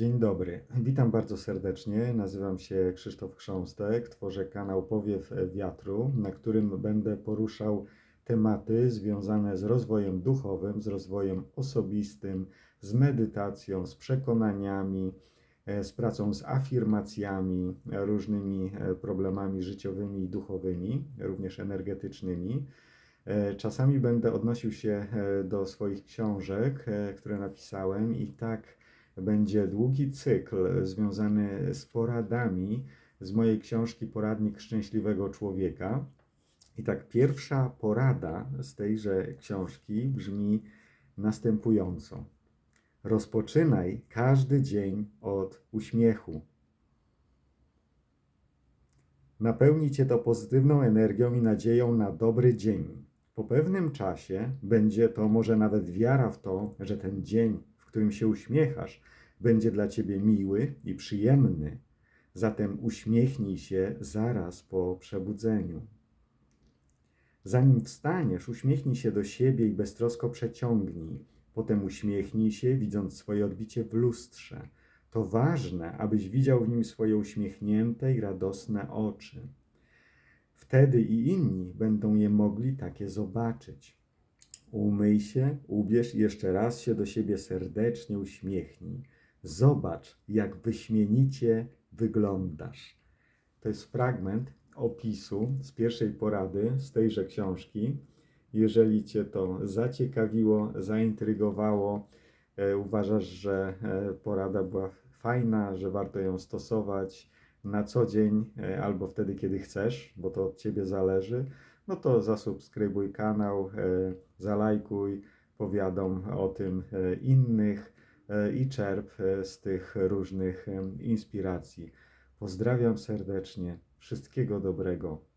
Dzień dobry, witam bardzo serdecznie. Nazywam się Krzysztof Chrząstek. Tworzę kanał Powiew Wiatru, na którym będę poruszał tematy związane z rozwojem duchowym, z rozwojem osobistym, z medytacją, z przekonaniami, e, z pracą z afirmacjami, różnymi e, problemami życiowymi i duchowymi, również energetycznymi. E, Czasami będę odnosił się do swoich książek, które napisałem, i tak będzie długi cykl związany z poradami z mojej książki Poradnik Szczęśliwego Człowieka. I tak, pierwsza porada z tejże książki brzmi następująco: Rozpoczynaj każdy dzień od uśmiechu. Napełni cię to pozytywną energią i nadzieją na dobry dzień. Po pewnym czasie będzie to może nawet wiara w to, że ten dzień, którym się uśmiechasz, będzie dla ciebie miły i przyjemny. Zatem uśmiechnij się zaraz po przebudzeniu. Zanim wstaniesz, uśmiechnij się do siebie i beztrosko przeciągnij. Potem uśmiechnij się, widząc swoje odbicie w lustrze. To ważne, abyś widział w nim swoje uśmiechnięte i radosne oczy. Wtedy i inni będą je mogli takie zobaczyć. Umyj się, ubierz i jeszcze raz się do siebie serdecznie uśmiechnij. Zobacz, jak wyśmienicie wyglądasz. To jest fragment opisu z pierwszej porady z tejże książki. Jeżeli Cię to zaciekawiło, zaintrygowało, e, uważasz, że e, porada była fajna, że warto ją stosować na co dzień e, albo wtedy, kiedy chcesz, bo to od Ciebie zależy, no to zasubskrybuj kanał, e, zalajkuj, powiadom o tym e, innych i czerp z tych różnych inspiracji. Pozdrawiam serdecznie, wszystkiego dobrego.